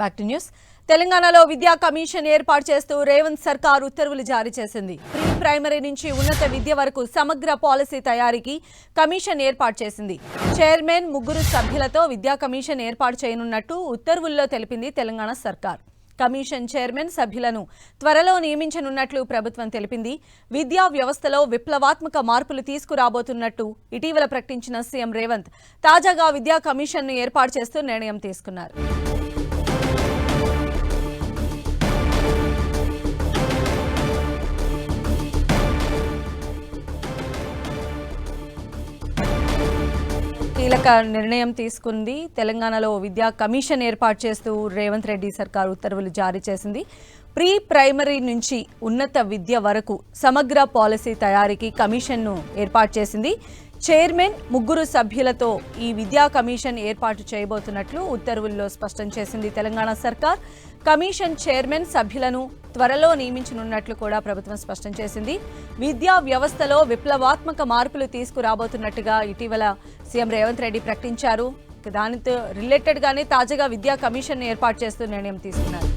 Back to news తెలంగాణలో విద్యా commission ఏర్పాటు చేస్తూ రేవంత్ సర్కార్ ఉత్తర్వులు జారీ చేసింది. ప్రీ ప్రైమరీ నుంచి ఉన్నత విద్య వరకు సమగ్ర పాలసీ తయారీకి కమిషన్ ఏర్పాటు చేసింది. చైర్మన్ ముగ్గురు సభ్యులతో విద్యా కమిషన్ ఏర్పాటు చేయనున్నట్టు ఉత్తర్వుల్లో తెలిపింది తెలంగాణ సర్కార్. కమిషన్ చైర్మన్ సభ్యులను త్వరలో నియమించనున్నట్లు ప్రభుత్వం తెలిపింది. విద్యా వ్యవస్థలో విప్లవాత్మక మార్పులు తీసుకురాబోతున్నట్టు ఇటీవల ప్రకటించిన సీఎం రేవంత్ తాజాగా విద్యా కమిషన్ను ఏర్పాటు చేస్తూ నిర్ణయం తీసుకున్నారు. కీలక నిర్ణయం తీసుకుంది. తెలంగాణలో విద్యా కమిషన్ ఏర్పాటు చేస్తూ రేవంత్ రెడ్డి సర్కార్ ఉత్తర్వులు జారీ చేసింది. ప్రీ ప్రైమరీ నుంచి ఉన్నత విద్య వరకు సమగ్ర పాలసీ తయారీకి కమిషన్ను ఏర్పాటు చేసింది. చైర్మన్ ముగ్గురు సభ్యులతో ఈ విద్యా కమిషన్ ఏర్పాటు చేయబోతున్నట్లు ఉత్తర్వుల్లో స్పష్టం చేసింది తెలంగాణ సర్కార్. కమిషన్ చైర్మన్ సభ్యులను త్వరలో నియమించనున్నట్లు కూడా ప్రభుత్వం స్పష్టం చేసింది. విద్యా వ్యవస్థలో విప్లవాత్మక మార్పులు తీసుకురాబోతున్నట్టుగా ఇటీవల సీఎం రేవంత్ రెడ్డి ప్రకటించారు. దానితో రిలేటెడ్గానే తాజాగా విద్యా కమిషన్ ఏర్పాటు చేస్తూ నిర్ణయం తీసుకున్నారు.